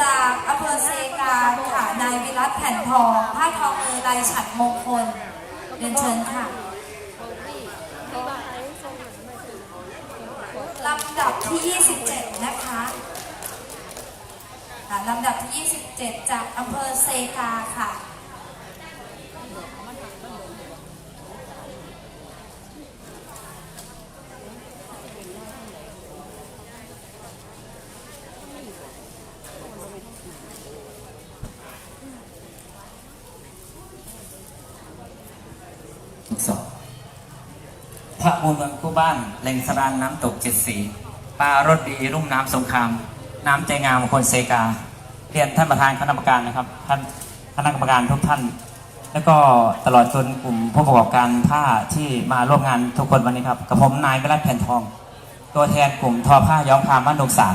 จากอำเภอเซกาค่ะนายวิรัตแผ่นทองผ้าทองมือลายฉัดมงคลเรียนเชิญค่ะลำดับที่ 27 นะคะค่ะลำดับที่ 27 จากอำเภอเซกาค่ะ ทุกสอบพระมูลเมืองคู่ บ้านแหล่งสรานน้ำตกเจ็ดสีปลารสดีรุ่มน้ำสงคราม น้ำใจงามคนเซกาเรียนท่านประธานคณะกรรมการนะครับ ท่านคณะกรรมการทุกท่าน แล้วก็ตลอดจนกลุ่มผู้ประกอบการผ้าที่มาร่วมงานทุกคนวันนี้ครับกับผมนายวิรัตแผ่นทอง ตัวแทนกลุ่มทอผ้าย้อมคามบ้านดงสาร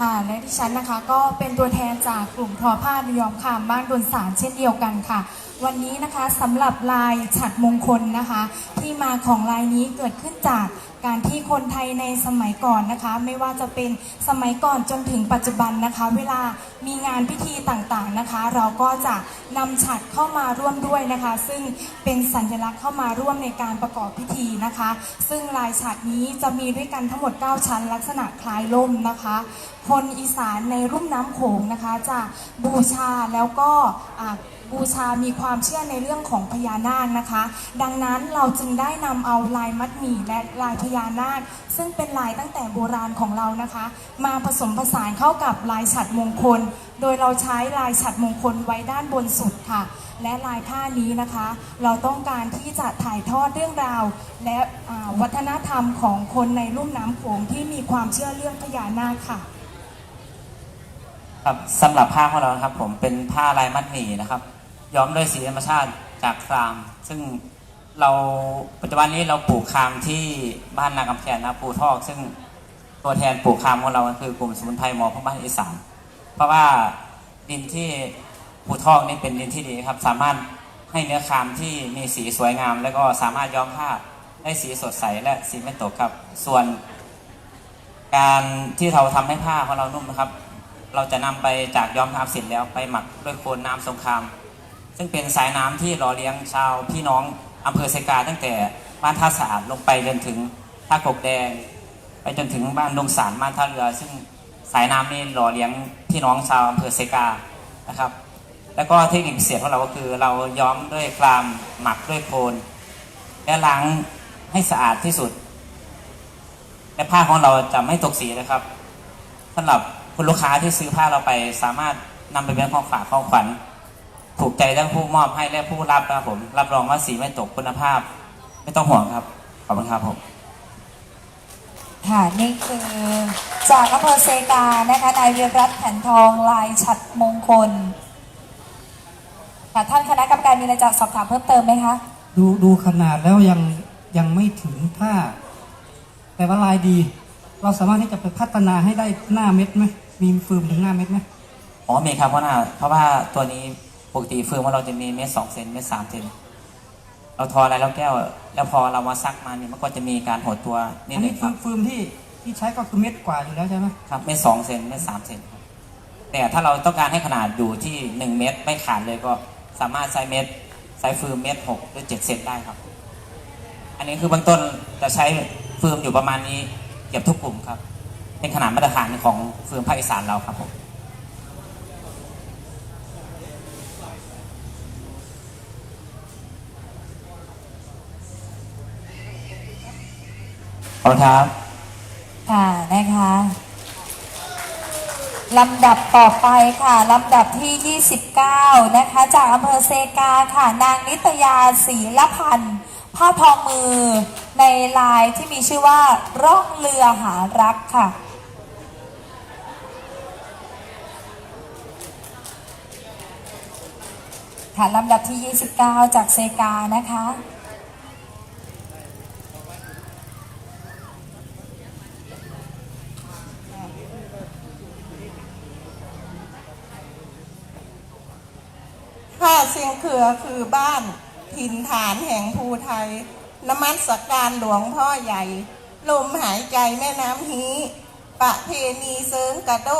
ค่ะและดิฉันนะคะก็เป็นตัวแทนจากกลุ่มทอผ้านิยอมคามบ้านดนสารเช่นเดียวกันค่ะวันนี้นะคะสำหรับลายฉัดมงคลนะคะ ที่มาของลายนี้เกิดขึ้นจากการที่คนไทยในสมัยก่อนนะคะ ไม่ว่าจะเป็นสมัยก่อนจนถึงปัจจุบันนะคะ เวลามีงานพิธีต่างๆนะคะ เราก็จะนำฉัดเข้ามาร่วมด้วยนะคะ ซึ่งเป็นสัญลักษณ์เข้ามาร่วมในการประกอบพิธีนะคะ ซึ่งลายฉัดนี้จะมีด้วยกันทั้งหมด 9 ชั้น ลักษณะคล้ายล่มนะคะ คนอีสานในรุ่มน้ำโขงนะคะ จะบูชาแล้วก็ บูชามีความเชื่อในเรื่องของพญานาคนะคะ ดังนั้นเราจึงได้นำเอาลายมัดหมี่และลายพญานาค ซึ่งเป็นลายตั้งแต่โบราณของเรานะคะ มาผสมผสานเข้ากับลายฉัดมงคล โดยเราใช้ลายฉัดมงคลไว้ด้านบนสุดค่ะ และลายผ้านี้นะคะ เราต้องการที่จะถ่ายทอดเรื่องราว และวัฒนธรรมของคนในลุ่มน้ำโขงที่มีความเชื่อเรื่องพญานาคค่ะครับสำหรับผ้าของเรานะครับผมเป็นผ้าลายมัดหมี่นะครับ ย้อมด้วยสีธรรมชาติจากคราม ซึ่งเราปัจจุบันนี้เราปลูกครามที่บ้านนากำแพงนาปูทอก ซึ่งตัวแทนปลูกครามของเราคือกลุ่มสมุนไพรหมอพระบ้านอีสานเพราะว่าดินที่ปูทอกนี่เป็นดินที่ดีครับ สามารถให้เนื้อครามที่มีสีสวยงาม แล้วก็สามารถย้อมผ้าได้สีสดใสและสีไม่ตกครับ ส่วน การที่เราทำให้ผ้าของเรานุ่มนะครับ เราจะนำไปจากย้อมครามเสร็จแล้วไปหมักด้วยโคลนน้ำสงคราม ซึ่งเป็นสายน้ำที่หล่อเลี้ยงชาวพี่น้องอำเภอเซกา ตั้งแต่บ้านท่าสะอาดลงไปจนถึงท่ากบแดง ไปจนถึงบ้านดงสารบ้านท่าเรือ ซึ่งสายน้ำนี่หล่อเลี้ยงพี่น้องชาวอำเภอเซกานะครับ แล้วก็เทคนิคพิเศษของเราก็คือ เราย้อมด้วยกรามหมักด้วยโคลนและล้างให้สะอาดที่สุด และผ้าของเราจะไม่ตกสีนะครับสำหรับคุณลูกค้าที่ซื้อผ้าเราไปสามารถนำไปเป็นของฝากของขวัญ ถูกใจทั้งผู้มอบให้และผู้รับนะครับผม รับรองว่าสีไม่ตกคุณภาพ ไม่ต้องห่วงครับ ขอบคุณครับผม ค่ะนี่คือจากอำเภอเซกานะคะนายเวียรัตน์แผ่นทองลายฉัดมงคลค่ะท่านคณะกรรมการมีอะไรจะสอบถามเพิ่มเติมไหมคะ ดูดูขนาดแล้วยังยังไม่ถึงผ้า แต่ว่าลายดี เราสามารถที่จะไปพัฒนาให้ได้หน้าเม็ดไหมมีฟืมถึงหน้าเม็ดไหมอ๋อมีครับเพราะว่าเพราะว่าตัวนี้ ปกติเฟืองว่าเราจะมีเม็ดสองเซนเม็ดสามเซนเราทออะไรแล้วแก้ว แล้วพอเรามาซักมาเนี่ยมันก็จะมีการหดตัวนิดอันนึนี้งคฟืรับมฟืมที่ที่ใช้ก็คือเม็ดกว่าอยู่แล้วใช่ไหมครับเม็ดสองเซนเม็ดสามเซนครับแต่ถ้าเราต้องการให้ขนาดอยู่ที่หนึ่งเม็ดไม่ขาดเลยก็สามารถใช้เม็ดใช้ฟืมเม็ดหกหรือเจ็ดเซนได้ครับ อันนี้คือเบื้องต้นจะใช้ฟืมอยู่ประมาณนี้เกือบทุกกลุ่มครับ เป็นขนาดมาตรฐานของฟืมภาคอีสานเราครับผม ขอบคุณครับค่ะนะคะลำดับต่อไปค่ะลำดับที่ 29 นะคะ จากอำเภอเซกาค่ะ นางนิตยาศรีละพันธ์ผ้าทองมือในลายที่มีชื่อว่าร่องเรือหารักค่ะค่ะลำดับที่ 29 จากเซกานะคะ ผ้าเสียงเขือคือบ้านถิ่นฐานแห่งภูไทยนมัสการหลวงพ่อใหญ่ ลมหายใจแม่น้ำฮีปะเพณีเซิงกระโด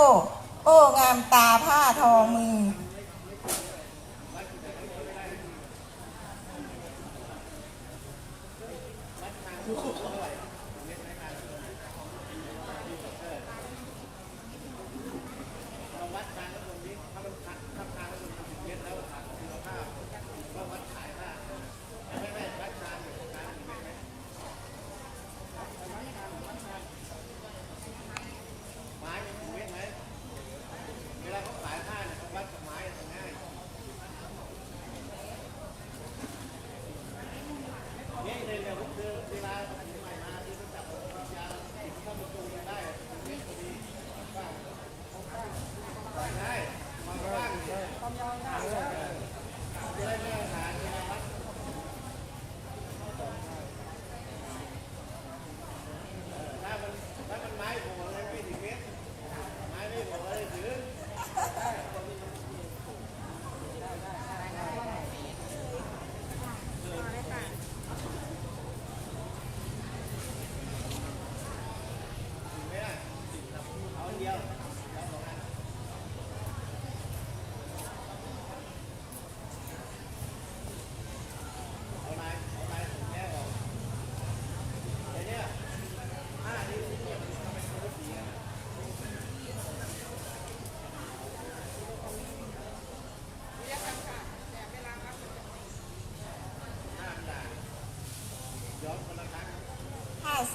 โอ้งามตาผ้าทอมือ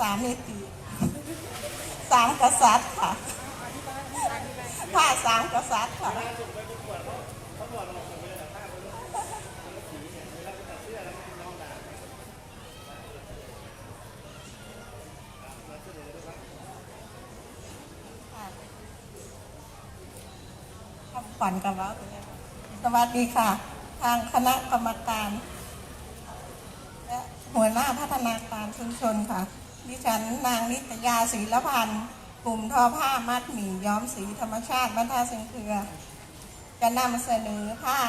าสามมิติสามกษัตริย์ค่ะผ้าสามกษัตริย์ค่ะคำขวัญกันแล้วสวัสดีค่ะ ทางคณะกรรมการ และหัวหน้าพัฒนาการชุมชนค่ะ ดิฉันนางนิตยาศรีละพันธ์กลุ่มทอผ้ามัดหมี่ย้อมสีธรรมชาติบ้านท่าเสียงเครือ จะนำเสนอผ้า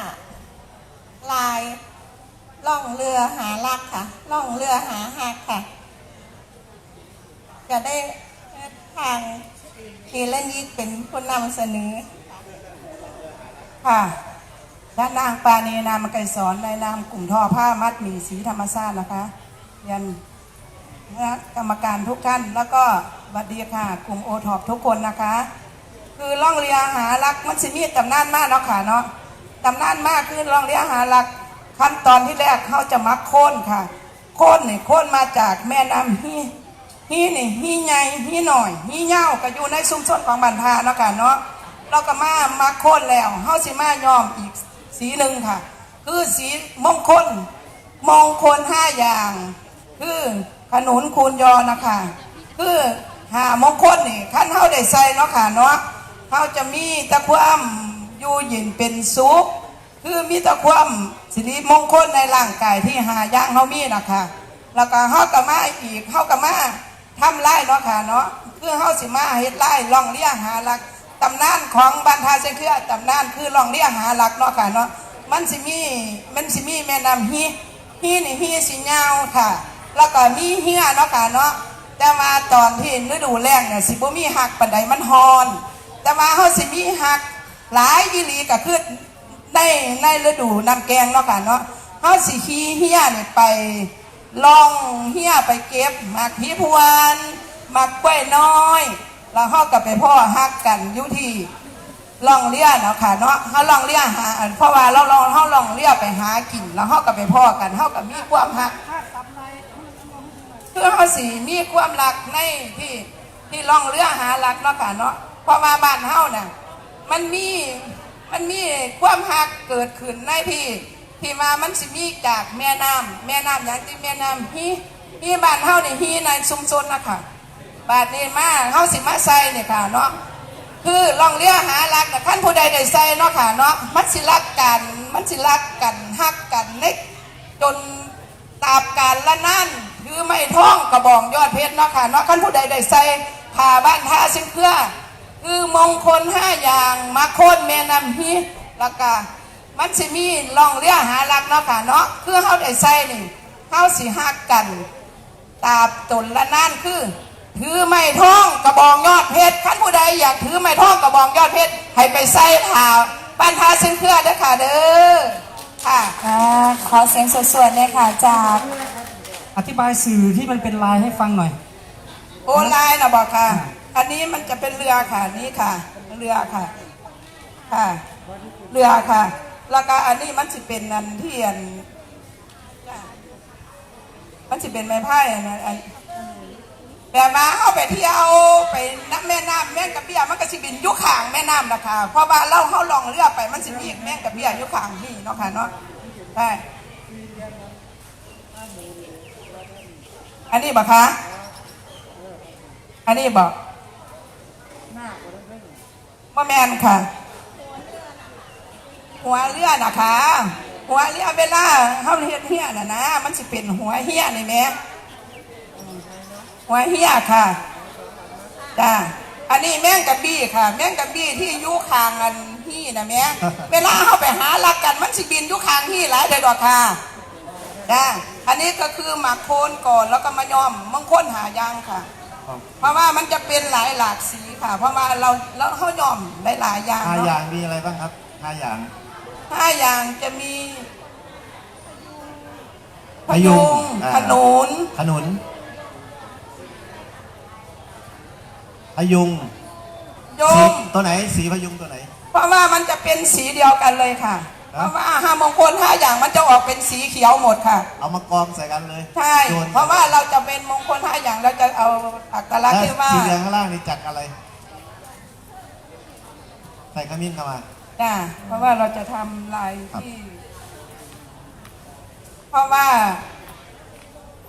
ลายล่องเรือหาลักค่ะล่องเรือหาหักค่ะ จะได้ทางทีละนิดเป็นผู้นำเสนอ ค่ะด้านนางปานีนามไกรสอนในนามกลุ่มทอผ้ามัดหมี่สีธรรมชาตินะคะ ยัน คณะกรรมการทุกท่าน แล้วก็สวัสดีค่ะ กลุ่มโอทอปทุกคนนะคะ คือล่องเรือหารักมันสิมีตำนานมากเนาะค่ะเนาะตำนานมากคือล่องเรือหารักขั้นตอนที่แรกเขาจะมักโค่นค่ะ โค่นนี่โค่นมาจากแม่น้ำฮีฮีนี่ฮีใหญ่ฮีหน่อยฮีเง่าก็อยู่ในชุมชนของบันทาเนาะค่ะเนาะเราก็มามาโค่นแล้วเฮาสิมายอมอีกสีหนึ่งค่ะ คือสีมงคลมงคลห้าอย่าง คือ ขนุนคูณยอนะคะคือหามงคลนี่ขั้นเฮาได้ใส่เนาะค่ะเนาะเฮาจะมีตะความอยู่ย็นเป็นสุขคือมีตะความสิริมงคลในร่างกายที่หาย่างเฮามีนะคะแล้วก็เฮาก็มาอีกเฮาก็มาทำไร่เนาะค่ะเนาะคือเฮาสิมาเฮ็ดไร่ล่องเลี้ยงหาหลักตำนานของบรรทาเสยเครือตำนานคือล่องเลี้ยงหาหลักเนาะค่ะเนาะมันสิมีมันสิมีแม่น้ำฮีฮีนี่ฮีสิยาวค่ะ แล้วก็มีเฮียเนาะค่ะเนาะแต่มาตอนที่ฤดูแล้งเนี่ยสิบ่มีหักปานใดมันฮอน แต่ว่าเฮาสิมีหักหลายอีหลีก็คือในในฤดูน้ำแกงเนาะค่ะเนาะเฮาสิขี่เฮียเนี่ยไปล่องเฮียไปเก็บหมากผีพวนหมากกล้วยน้อยแล้วเฮาก็ไปพ่อฮักกันอยู่ที่ล่องเลี้ยเนาะค่ะเนาะเฮาล่องเลี้ยหาเพราะว่าเราลองเฮาล่องเลี้ยไปหากิน แล้วเฮาก็ไปพ่อกันเฮาก็มีความฮัก เพื่อเขาสีมีความรักในที่ที่ล่องเรือหารักเนาะค่ะเนาะเพราะว่าบ้านเฮาน่ะมันมีมันมีความหักเกิดขึ้นในที่ที่มามันสิมีจากแม่น้ำแม่น้ำอย่างที่แม่น้ำฮีฮีบ้านเฮานี่ฮีในชุมชนนะคะบาดนี้มาเฮาสิมาใส่เนี่ยค่ะเนาะคือล่องเรือหารักแต่ขั้นผู้ใดได้ใส่เนาะค่ะเนาะมันสิรักกันมันสิรักกันฮักกันเล็กจนตราบการละนั่น คือไม่ท่องกระบองยอดเพชรเนาะค่ะเนาะขั้นผู้ใดได้ใส่ผ่าบ้านท่าซึ่งเครือคือมงคลห้าอย่างมาโคนแม่นำฮีแล้วก็มันสิมีลองเรือหารักเนาะค่ะเนาะคือเฮาได้ใส่นี่เฮาสิฮักกัน ตาบตนละนั่นคือ ถือไม้ท่องกระบองยอดเพชรขั้นผู้ใดอยากถือไม้ท่องกระบองยอดเพชรให้ไปใส่ผ่าบ้านพาซึ่งเครือเด้อค่ะเด้อค่ะขอเสียงสวดๆเลยค่ะจาก อธิบายสื่อที่มันเป็นลายให้ฟังหน่อย โอนไลน์นะบอกค่ะ อันนี้มันจะเป็นเรือค่ะนี่ค่ะ เรือค่ะค่ะ เรือค่ะ แล้วก็อันนี้มันจะเป็นนันเทียนจ้ะมันจะเป็นไม้ไผ่อันนั้นอันแบบมาเข้าไปเที่ยวไปน้ำแม่น้ำแม่งกระเบี้ยมันก็สิบินอยุคางแม่น้ำนะคะเพราะว่าเราเข้าลองเรือไปมันสิมีแม่งกระเบี้ยอยุคางนี่เนาะค่ะเนาะใช่ อันนี้บอกคะ อันนี้บอกว่าแมนค่ะ หัวเรือนะคะ หัวเรือเวลาเขาเฮ็ดเฮียน่ะนะ มันสิเป็นหัวเฮียนี่แหม่หัวเฮียค่ะจ้าอันนี้แม่งกะบี้ค่ะ แม่งกะบี้ที่อยุคางอันที่นะแม่เวลาเขาไปหาลักกันมันสิบินอยุคางที่หลายเดือนดอกค่ะจ้า อันนี้ก็คือหมักโคนก่อนแล้วก็มาย้อมมังค้นหายางค่ะเพราะว่ามันจะเป็นหลายหลากสีค่ะ เพราะว่าเราเราเขายอมหลายหลายๆอย่างห้าอเนาะย่างมีอะไรบ้างครับห้าอย่างห้าอย่างจะมีพยุงพอ่าขนุนขนุนพยุงโยสีม ตัวไหนสีพยุงตัวไหน เพราะว่ามันจะเป็นสีเดียวกันเลยค่ะครั เพบราะว่าห้ามงคลห้าอย่างมันจะออกเป็นสีเขียวหมดค่ะ เอามากองใส่กันเลยใช่โยนเพราะว่าเราจะเป็นมงคลห้าอย่างเราจะเอาอักลักษณ์และที่ว่าสีเหลืองข้างล่างนี่จัดอะไร ใส่ขมิ้นเข้ามาจ้าเพราะว่าเราจะทำลายครับที่ เพราะว่า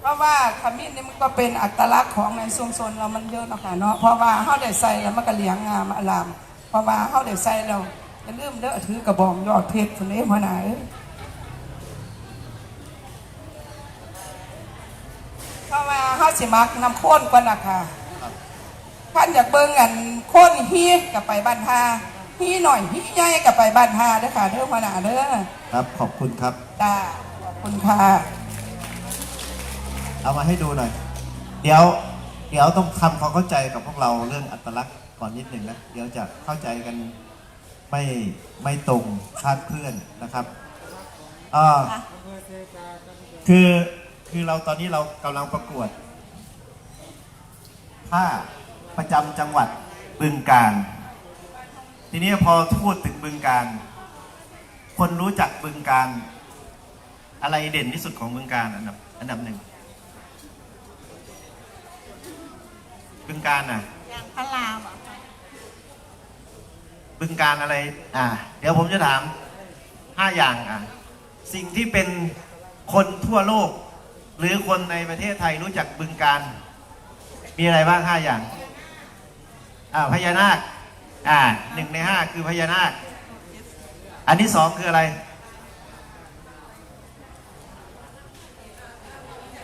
เพราะว่าขมิ้นนี่มันก็เป็นอัตลักษณ์ของในชุมชนเรามันเยอะเนาะค่ะเนาะเพราะว่าเฮาได้ใส่แล้วมันก็เหลียงงามอลาม เพราะว่าเฮาได้ใส่แล้ว อย่าลืมเด้อถือกระบองยอดเพชรคนนี้หัวหน้าเอ้ยเพราะว่าเฮาสิมักน้ำข้นกว่าน่ะค่ะครับท่านอยากเบิ่งอันข้นฮีกับไปบ้านทาฮีหน่อยฮีใหญ่กับไปบ้านทาเด้อค่ะเด้อหัวหน้าเด้อครับขอบคุณครับจ้าขอบคุณค่ะ เอามาให้ดูหน่อย เดี๋ยว เดี๋ยวต้องทำความเข้าใจกับพวกเราเรื่องอัตลักษณ์ก่อนนิดหนึ่งนะเดี๋ยวจะเข้าใจกัน ไม่ไม่ตรงคลาดเคลื่อนนะครับอ่าคือคือเราตอนนี้เรากำลังประกวดผ้าประจำจังหวัดบึงการ ทีนี้พอพูดถึงบึงการ คนรู้จักบึงการ อะไรเด่นที่สุดของบึงการอันดับอันดับหนึ่งบึงการน่ะอย่างพระรามอะ บึงการอะไร อ่า เดี๋ยวผมจะถามห้าอย่างอะ สิ่งที่เป็นคนทั่วโลก หรือคนในประเทศไทยรู้จักบึงการ มีอะไรบ้างห้าอย่าง อ่าพญานาค อ่าหนึ่งในห้าคือพญานาค อันที่สองคืออะไร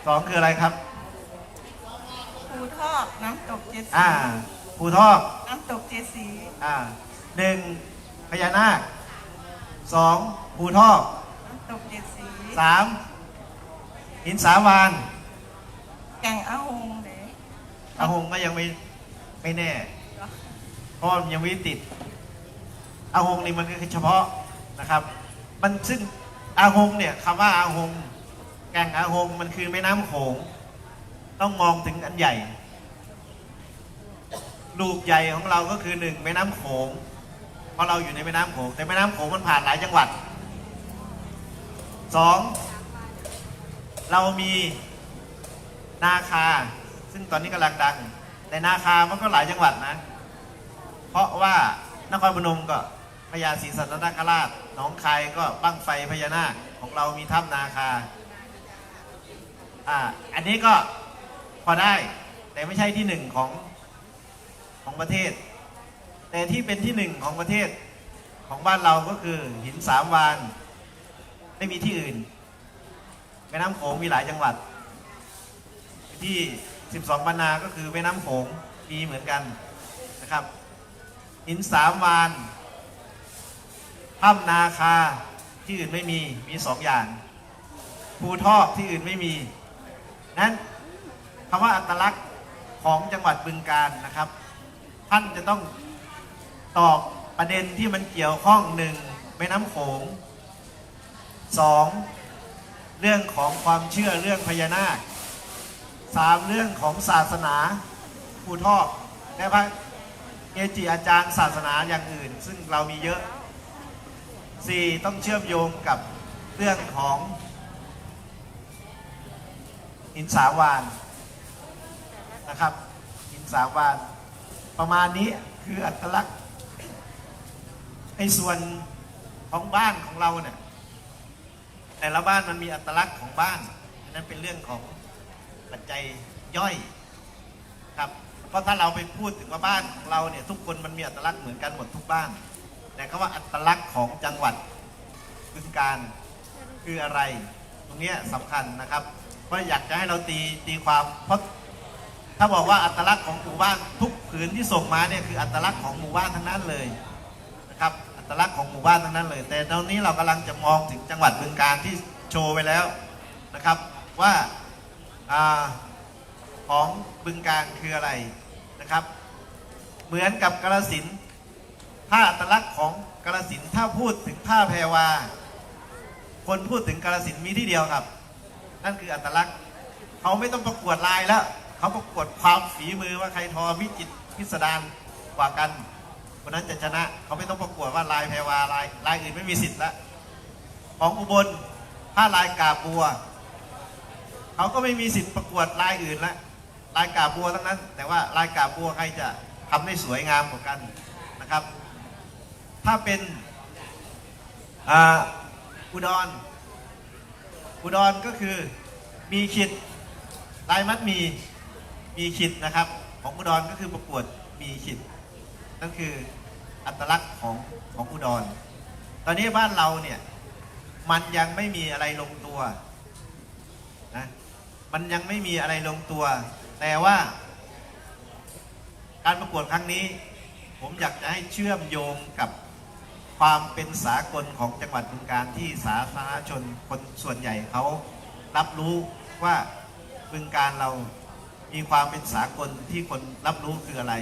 สองคืออะไรครับภูทอกน้ำตกเจ็ดสีอ่าภูทอกน้ำตกเจ็ดสีอ่า หนึ่งพญานาคสองภูทอกน้ำตกเจ็ดสีสามหินสาวานแก่งอาหงเด๋อาหงก็ยังไม่ไม่แน่เพราะมันยังไม่ติดอาหงนี่มันคือเฉพาะนะครับ มันซึ่งอาหงเนี่ยคำว่าอาหงแก่งอาหงมันคือแม่น้ำโขง ต้องมองถึงอันใหญ่ ลูกใหญ่ของเราก็คือหนึ่งแม่น้ำโขงเพ ราะเราอยู่ในแม่น้ำโขงแต่แม่น้ำโขงมันผ่านหลายจังหวัดสองเรามีนาคา ซึ่งตอนนี้กำลังดัง แต่นาคามันก็หลายจังหวัดนะ เพราะว่านครพนมก็พญาศรีสัตนคราชหนองคายก็บั้งไฟพญานาคของเรามีถ้ำนาคาอ่าอันนี้ก็พอได้แต่ไม่ใช่ที่หนึ่งของของประเทศ แต่ที่เป็นที่หนึ่งของประเทศของบ้านเราก็คือหินสามวานไม่มีที่อื่นแม่น้ำโขงมีหลายจังหวัด ที่ 12ปันนาก็คือแม่น้ำโขงมีเหมือนกันนะครับ หินสามวานถ้ำนาคาที่อื่นไม่มีมีสองอย่างภูทอกที่อื่นไม่มีนั้นคำว่าอัตลักษณ์ของจังหวัดบึงการนะครับ ท่านจะต้อง ตอบประเด็นที่มันเกี่ยวข้องหนึ่งแม่น้ำโขงสองเรื่องของความเชื่อเรื่องพญานาคสามเรื่องของศาสนาภูทอกและพระเกจิอาจารย์ศาสนาอย่างอื่น ซึ่งเรามีเยอะสี่ต้องเชื่อมโยงกับเรื่องของหินสาวานนะครับหินสาวาน ประมาณนี้คืออัตลักษณ์ ในส่วนของบ้านของเราเนี่ยแต่ละบ้านมันมีอัตลักษณ์ของบ้านอันนั้นเป็นเรื่องของปัจจัยย่อยครับเพราะถ้าเราไปพูดถึงว่าบ้านของเราเนี่ยทุกคนมันมีอัตลักษณ์เหมือนกันหมดทุกบ้าน แต่คำว่าอัตลักษณ์ของจังหวัดบึงการคืออะไร ตรงนี้ยสำคัญนะครับเพราะอยากจะให้เราตีตีความเพราะถ้าบอกว่าอัตลักษณ์ของหมู่บ้านทุกผืนที่ส่งมาเนี่ยคืออัตลักษณ์ของหมู่บ้านทั้งนั้นเลยนะครับ ตลักษณ์ของหมู่บ้านทั้งนั้นเลย แต่ตอนนี้เรากำลังจะมองถึงจังหวัดบึงการที่โชว์ไปแล้วนะครับ ว่าอาของบึงการคืออะไรนะครับ เหมือนกับกาลสินผ้าอัตลักษณ์ของกาลสินถ้าพูดถึงผ้าแพรวาคนพูดถึงกาลสินมีที่เดียวครับ นั่นคืออัตลักษณ์เขาไม่ต้องประกวดลายแล้ว เขาประกวดความฝีมือว่าใครทอวิจิตพิสดารกว่ากัน คนนั้นจะชนะเขาไม่ต้องประกวดว่าลายแพรวาลายลายอื่นไม่มีสิทธิ์ละของอุบลถ้าลายกาบัวเขาก็ไม่มีสิทธิ์ประกวดลายอื่นละลายกาบัวทั้งนั้น แต่ว่าลายกาบัวใครจะทำได้สวยงามกว่ากันนะครับ ถ้าเป็นอุดรอุดรก็คือมีขิดลายมัดมีมีขิดนะครับ ของอุดรก็คือประกวดมีขิด นั่นคืออัตลักษณ์ของของอุดร ตอนนี้บ้านเราเนี่ยมันยังไม่มีอะไรลงตัวนะมันยังไม่มีอะไรลงตัว แต่ว่า การประกวดครั้งนี้ ผมอยากจะให้เชื่อมโยงกับความเป็นสากลของจังหวัดบึงการที่สาธารณชนคนส่วนใหญ่เขารับรู้ว่าบึงการเรามีความเป็นสากลที่คนรับรู้คืออะไร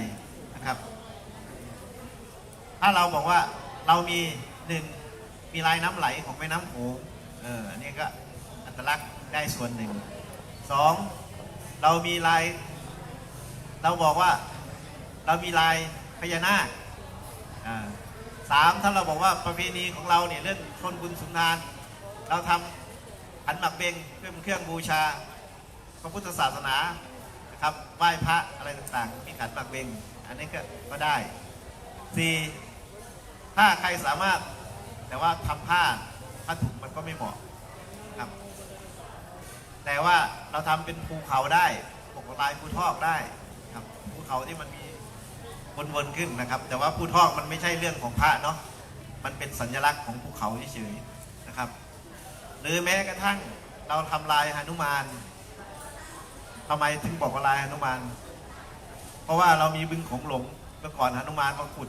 นะครับ ถ้าเราบอกว่าเรามีหนึ่งมีลายน้ำไหลของแม่น้ำโขงเอออันนี้ก็อัตลักษณ์ได้ส่วนหนึ่งสองเรามีลาย เราบอกว่าเรามีลายพญานาคอ่าสามถ้าเราบอกว่าประเพณีของเราเนี่ยเรื่องชนบุญสุนทาน เราทำขันหมักเบงเพื่อเป็นเครื่องบูชา พระพุทธศาสนานะครับไหว้พระอะไรต่างๆ มีขันหมักเบง อันนี้ก็ก็ได้สี่ ถ้าใครสามารถแต่ว่าทำผ้าผ้าถุงมันก็ไม่เหมาะครับ แต่ว่าเราทำเป็นภูเขาได้ปกลายภูทอกได้ครับภูเขาที่มันมีวนๆขึ้นนะครับ แต่ว่าภูทอกมันไม่ใช่เรื่องของพระเนาะมันเป็นสัญลักษณ์ของภูเขาเฉยๆนะครับ หรือแม้กระทั่งเราทำลายหนุมานทำไมถึงบอกว่าลายหนุมาน เพราะว่าเรามีบึงของหลงเมื่อก่อนหนุมานมาขุด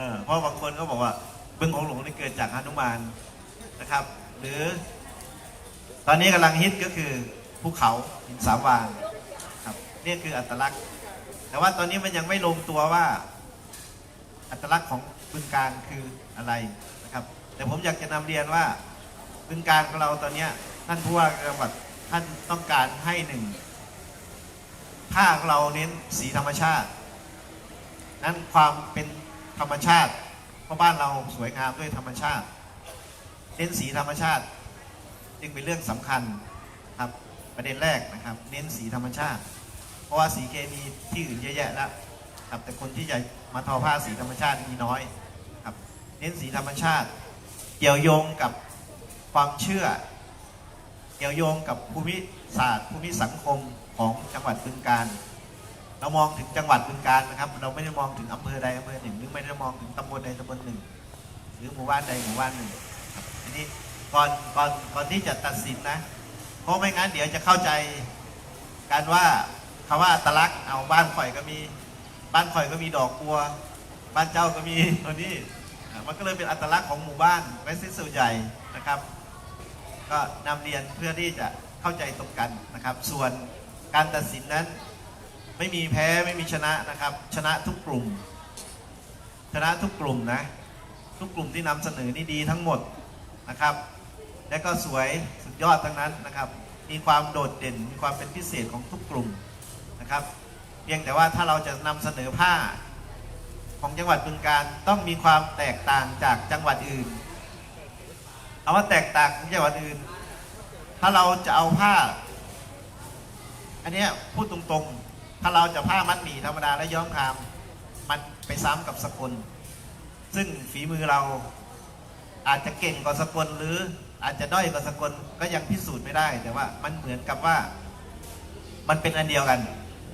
ออเพราะบางคนก็บอกว่าบึงโของหลงนี่เกิดจากหนุมานนะครับ หรือ ตอนนี้กำลังฮิตก็คือภูเขาหินสามวานครับนี่คืออัตลักษณ์ แต่ว่าตอนนี้มันยังไม่ลงตัวว่า อัตลักษณ์ของบึงการคืออะไรนะครับ แต่ผมอยากจะนำเรียนว่าบึงการของเราตอนเนี้ท่านผู้ว่าจังหวัดท่านต้องการให้หนึ่งผ้าของเราเน้นสีธรรมชาติ นั้นความเป็น ธรรมชาติ เพราะบ้านเราสวยงามด้วยธรรมชาติเน้นสีธรรมชาติ จึงเป็นเรื่องสำคัญครับประเด็นแรกนะครับ เน้นสีธรรมชาติ เพราะว่าสีเคมีที่อื่นเยอะแยะแล้วครับแต่คนที่จะมาทอผ้าสีธรรมชาติมีน้อยครับ เน้นสีธรรมชาติ เกี่ยวโยงกับความเชื่อ เกี่ยวโยงกับภูมิศาสตร์ภูมิสังคมของจังหวัดบึงการ เรามองถึงจังหวัดบึงการนะครับ เราไม่ได้มองถึงอำเภอใดอำเภอหนึ่งหรือไม่ได้มองถึงตำบลใดตำบลหนึ่ง หรือหมู่บ้านใดหมู่บ้านหนึ่งครับอันนี้ก่อนก่อนก่อนที่จะตัดสินนะ เพราะไม่งั้นเดี๋ยวจะเข้าใจกันว่าคำว่าอัตลักษณ์เอาบ้านข่อยก็มี บ้านข่อยก็มีดอกบัว บ้านเจ้าก็มีตัวนี้มันก็เลยเป็นอัตลักษณ์ของหมู่บ้านไว้สิ้นส่วนใหญ่นะครับ ก็นำเรียนเพื่อที่จะเข้าใจตรงกันนะครับ ส่วนการตัดสินนั้น ไม่มีแพ้ไม่มีชนะนะครับ ชนะทุกกลุ่ม ชนะทุกกลุ่มนะ ทุกกลุ่มที่นำเสนอนี่ดีทั้งหมดนะครับ และก็สวยสุดยอดทั้งนั้นนะครับ มีความโดดเด่นมีความเป็นพิเศษของทุกกลุ่มนะครับ เพียงแต่ว่าถ้าเราจะนำเสนอผ้าของจังหวัดบึงการต้องมีความแตกต่างจากจังหวัดอื่นเอาว่าแตกต่างจากจังหวัดอื่น ถ้าเราจะเอาผ้า อันนี้พูดตรงๆ ถ้าเราจะผ้ามัดหมี่ธรรมดาและย้อมคามมันไปซ้ำกับสกุล ซึ่งฝีมือเราอาจจะเก่งกว่าสกุลหรืออาจจะด้อยกว่าสกุลก็ยังพิสูจน์ไม่ได้ แต่ว่ามันเหมือนกับว่ามันเป็นอันเดียวกัน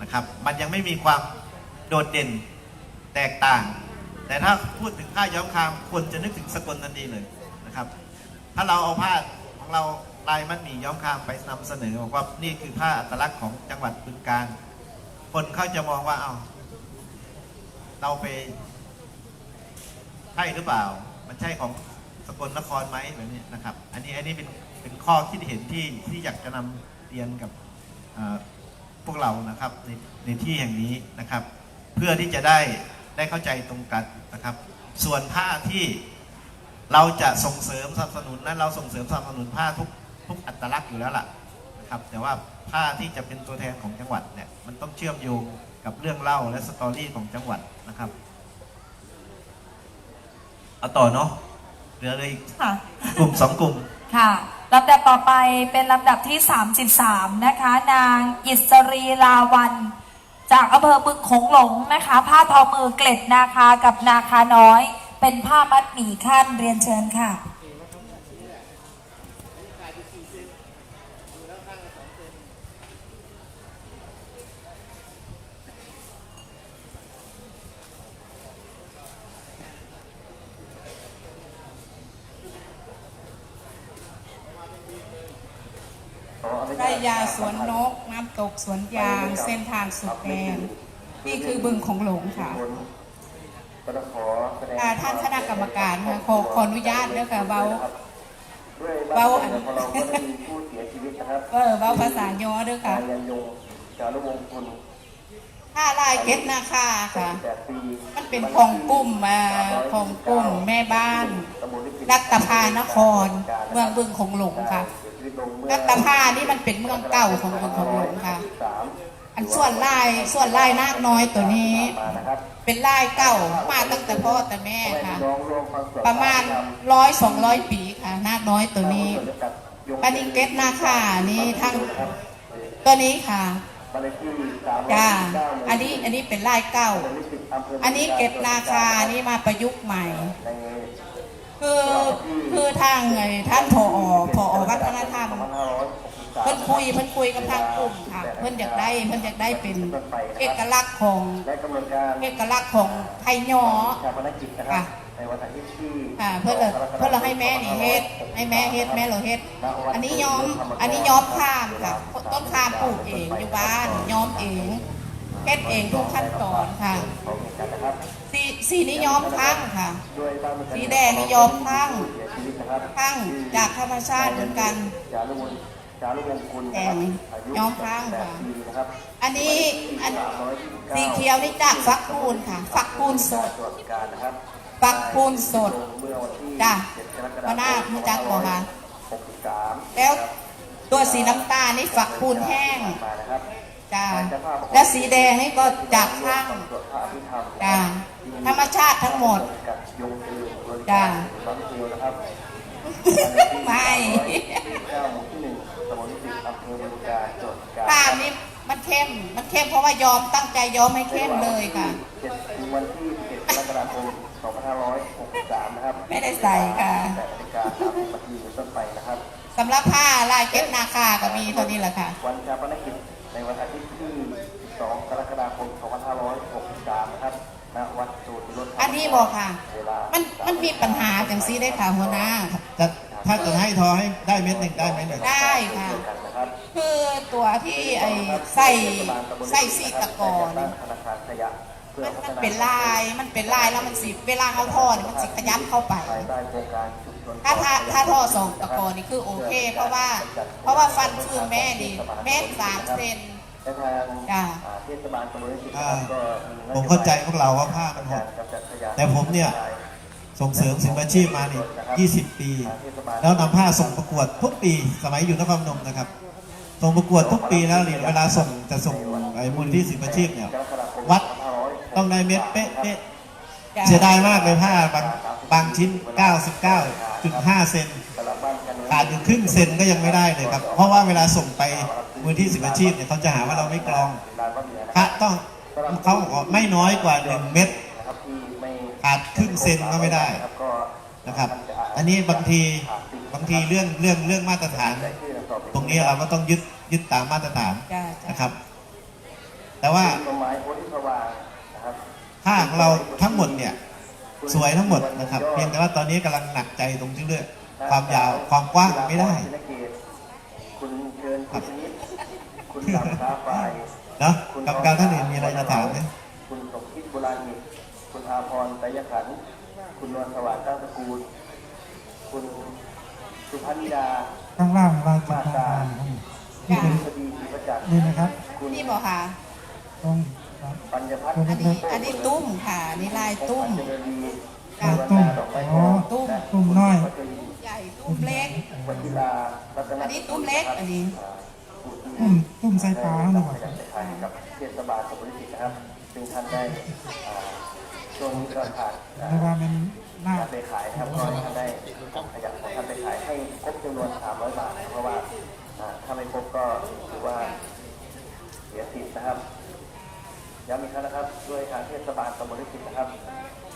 นะครับ มันยังไม่มีความโดดเด่นแตกต่าง แต่ถ้าพูดถึงผ้าย้อมคามคนจะนึกถึงสกุลทันทีเลยนะครับ ถ้าเราเอาผ้าของเราลายมัดหมี่ย้อมคามไปนำเสนอบอกว่านี่คือผ้าอัตลักษณ์ของจังหวัดบึงการ คนเขาจะมองว่าเอาเราไปใช่หรือเปล่า มันใช่ของสกลนครไหมแบบนี้นะครับ อันนี้อันนี้เป็นเป็นข้อคิดเห็นที่ที่อยากจะนำเรียนกับพวกเรานะครับในในที่แห่งนี้นะครับ เพื่อที่จะได้ได้เข้าใจตรงกันนะครับ ส่วนผ้าที่เราจะส่งเสริมสนับสนุนนั้นเราส่งเสริมสนับสนุนผ้าทุกทุกอัตลักษณ์อยู่แล้วล่ะนะ ครับแต่ว่าผ้าที่จะเป็นตัวแทนของจังหวัดเนี่ยมันต้องเชื่อมโยงกับเรื่องเล่าและสตอรี่ของจังหวัดนะครับเอาต่อเนาะเหลือเลยอีกค่ะ กลุ่มสองกลุ่มค่ะลำดับต่อไปเป็นลำดับที่ 33 นะคะ นางอิสรีลาวัน จากอำเภอบึงโขงหลงนะคะ ผ้าทอมือเกล็ดนาคากับนาคาน้อย เป็นผ้ามัดหมี่ขั้นเรียนเชิญค่ะ ไร่ ยาสวนนก น้ำตกสวนยาง เส้นทางสุดแดนนี่คือบึงของหลงค่ะอ่าท่านคณะกรรมการค่ะขอขออนุญาตด้วยค่ะเบาเบาอันเออเบาภาษาย่อด้วยค่ะยันยงจารุวงศ์คุณผ้าลายเก็ตนาคาค่ะแปดปีมันเป็นของกลุ่มอ่าของกลุ่มแม่บ้านตำบลลิขิตรัตภานคร เมืองบึงของหลงค่ะ เสียชีวิตลงเมื่านี่มันเป็นเมืองเก่าของบึงของหลงค่ะ อันส่วนลายส่วนลายนาคน้อยตัวนี้ เป็นลายเก่ามาตั้งแต่พ่อแต่แม่ค่ะ ประมาณร้อยสองร้อยปีค่ะ นาคน้อยตัวนี้เปานิเกตนาคานี่ทั้งตัวนี้ค่ะบ้านเลขที่สามจ้าอันนี้อันนี้เป็นลายเก่า อันนี้เก็ตนาคานี่มาประยุกต์ใหม่ คือคือทางไอ้ท่านผอผอวัฒนธรรม2563เพิ่นคุยเพิ่นคุยกับทางกลุ่มค่ะเพิ่นอยากได้เพิ่นอยากได้เป็นเอกลักษณ์ของและกำหนดการเอกลักษณ์ของไทยย้อชาปนกิจนะครัค่ะบในวันอาทิตย์ที่อ่าเพื่อนเลยเพื่อนเราให้แม่นี่เฮ็ดให้แม่เฮ็ดแม่เราเฮ็ด อันนี้ย้อมอันนี้ย้อมข้ามค่ะต้นข้ามปลูกเองอยู่บ้านย้อมเองเฮ็ดเองทุกขั้นตอนค่ะ ของเหตุการณ์นะครับสีสีนี้ย้อมข้างค่ะด้วยบ้านเมืองสีแดงนี่ย้อมข้างเสียชีวิตนะครับข้างจากธรรมชาติเหมือนกันจารุวงศ์จารุวงศ์คุณแดงอายุย้อมข้างแปค่ะดปีนะครับอันนี้อัน329สีเขียวนี่จากฟักปูนค่ะ ฟักปูนสดตรวจการนะครับฟักปูนสดเมื่อวันที่จ้ะ7กรกฎาหัวหน้ารู้จักบ่คะ63แล้วตัวสีน้ำตาลนี่ฝักปูนแห้งมานะครับ จ้าและสีแดงนี่ก็จากข้างตรวจพระอภิธรรมจ้าธรรมชาติทั้งหมดกับยงคือโดยจ้ะบังเทียวนะครับไม่เก้าหมู่ที่หนึ่งตำบลนิสิตอำเภอเมืองกาญจนกาตามนี่มันเข้ม มันเข้มเพราะว่ายอมตั้งใจยอมให้เข้มเลยค่ะเจ็ดถึงวันที่7กรกฎาคม2563นะครับ ไม่ได้ใส่ค่ะ8นาฬิกา30นาทีเป็นต้นไปนะครับสำหรับผ้าลายเก็บนาคาก็มีเท่านี้แหละค่ะ วันชาปนกิจ ในวันอาทิตย์ที่12กรกฎาคม 2563 นะครับ ณ วัดสูตรรถอันนี้บอกค่ะ เวลามันมันมีปัญหาจังซีได้ค่ะหัวหน้าจะถ้าจะให้ทอให้ได้เม็ดหนึ่งได้ไหมหนึ่งได้ค่ะกันนะครับคือตัวที่ไอ้ใส่ใส่สีตะกอนตั้งธนาคารขยะพื่อมันพัฒมันนาเป็นลาย มันเป็นลายแล้วมันสิ เวลาเขาทอเนี่ยมันสิขยันเข้าไป ถ้าถ้าถ้าทอสองตะกอนี่คือโอเค เพราะว่า เพราะว่าฟันคือแม่นี่แม่สามเซนทางจ้ะอ่าเทศบาลตำบลนิสิตอ่าก็ผมเข้าใจพวกเราว่าผ้ามันหดกำจัดแต่ผมเนี่ยส่งเสริมศิลปาชีพมานี่20 ปี แล้วนำผ้าส่งประกวดทุกปี สมัยอยู่นครพนมนะครับ ส่งประกวดทุกปีแล้วเนี่ยเวลาส่งจะส่งไอ้มูลที่ศิลปาชีพเนี่ย วัดต้องได้เม็ดเป๊ะเป๊ะเสียดายมากเลยผ้าบางบางชิ้น 99.5เซนขาดอยู่ครึ่งเซนก็ยังไม่ได้เลยครับ เพราะว่าเวลาส่งไปมูลที่ศิลปาชีพเนี่ยเขาจะหาว่าเราไม่กรองพระต้องเขาบอกว่าไม่น้อยกว่า 1 เม็ดนะครับที่ไม่ขาดครึ่งเซนก็ไม่ได้ครับก็นะครับ อันนี้บางทีบางทีเรื่องเรื่องเรื่องมาตรฐาน ตรงนี้เราก็ต้องยึดยึดตามมาตรฐานจ้ะจ้ะนะครับ แต่ว่าต้นไม้โพธิสว่างนะครับผ้าของเราทั้งหมดเนี่ย สวยทั้งหมดนะครับ เพียงแต่ว่าตอนนี้กำลังหนักใจตรงที่เรื่องความยาวความกว้างไม่ได้คุณเชิญคุณชนิดคุณดำค้าไฟเนาะกรรมการท่านอื่นมีอะไรจะถามไหมคุณสมคิดบุราณิตคุณอาพรไตรยขันธ์คุณนวลสวัสดิ์ตั้งตระกูล คุณสุพันิดาข้างล่างลายจุดมาตาตานี่คุเป็ณนสดีศรีประจักษ์นี่นะครับคุณนี่บอกค่ะตรง ครับปัญญพัฒน์อันนี้อันนี้ตุ้มค่ะอันนี่ลายตุ้มเจริญดีจ้ะตุ้มดอกไม้อ๋อทองและตุ้มน้อยวัชรีใหญ่ตุ้มเล็กวัชิรารัตนอันนี้ตุ้มเล็กอันนี้ตุ้มตุ้มใส่ปลาแล้วหรือเปล่าขยันไปขายให้กับเทศบาลสมุทรสินะครับซึ่งท่านได้อ่าช่วงนี้ก็ขาดอ่าเรียกว่าเป็นหน้าการไปขายนะครับก็ท่านได้ขยันของท่านไปขายให้ครบจำนวน300บาทเพราะว่าอ่าถ้าไม่ครบก็ถือว่าเสียสิทธิ์นะครับ ย้ำอีกครั้งนะครับ ด้วยทางเทศบาลตำบลลิขิตนะครับ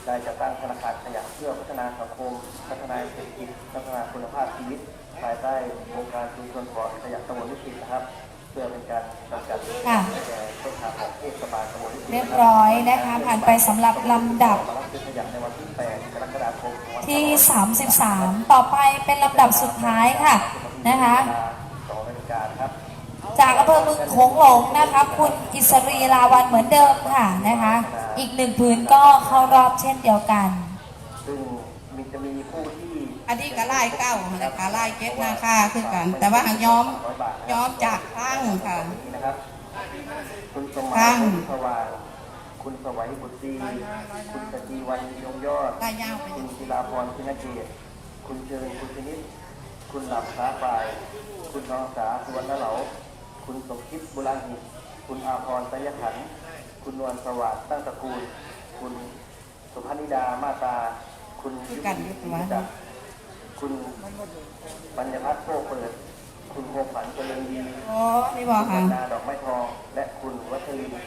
ได้จัดตั้งธนาคารขยะเพื่อพัฒนาสังคม พัฒนาเศรษฐกิจ พัฒนาคุณภาพชีวิต ภายใต้โครงการชุมชนปลอดขยะตำบลลิขิตนะครับ เพื่อเป็นการกำจัดค่ะ แก่ต้นทางของเทศบาลตำบลลิขิตเรียบร้อยนะคะ ผ่านไปสำหรับลำดับมารับซื้อขยะในวันที่ 8 กรกฎาคมที่ 33 ต่อไปเป็นลำดับสุดท้ายค่ะนะคะ สองนาฬิกาครับ จากอำเภอเมืองโขงหลงนะคะ คุณอิสรีลาวันเหมือนเดิมค่ะนะคะ อีกหนึ่งพื้นก็เข้ารอบเช่นเดียวกัน ซึ่งมีจะมีผู้ที่อันนี้ก็ลายเก้าแล้วก็ลายเก็ตนาคาคือกัน แต่ว่าหางย้อมย้อมจากตั้งค่ะนี่นะครับคุณสมัตั้ยงคุณสว่างคุณสวัยบุตรีคุณสจีวันยงยอดลายยาวไปคุณศิลาพรชินเกตคุณเชิญคุณชนิด คุณหลับสาปลาย คุณน้องสาสุวรรณเหลา คุณสมคิดบุราหิตคุณอาพรไตรยขันธ์คุณนวลสวัสดิ์ตั้งตระกูล คุณสุพนิดามาตา คุณคือกันอยู่ตัวจักรคุณปัญญพัฒน์โป้เปิด คุณโคมฝันเจริญดีโอ้นี่บอกคุค่ะณนาดอกไม้ทอง และคุณวัชรินทร์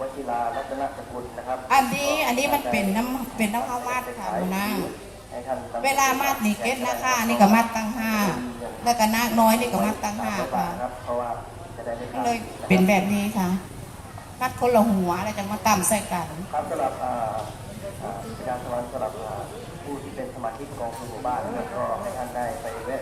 วชิรารัตนสกุลนะครับ อันนี้อันนี้มันเป็นน้ำเป็นน้ำข้าวมัดค่ะหัวหน้าให้ท่านเวลามัดนี่เก็ตนะคะอันนี่ก็มัดตั้งห้า แล้วก็นาน้อยนี่ก็มัดตั้งห้าค่ะครับเพราะว่าจะได้ไม่พก็ลาดเลยเป็นแบบนี้ค่ะมัดคนละหัวแล้วจะมาตั้มใส่กันครับสำหรับอ่าอ่าประชาชนสำหรับอ่าผู้ที่เป็นสมาชิกกองทุนหมู่บ้านนะครับก็ให้ท่านได้ไปแวะเวียนให้ไป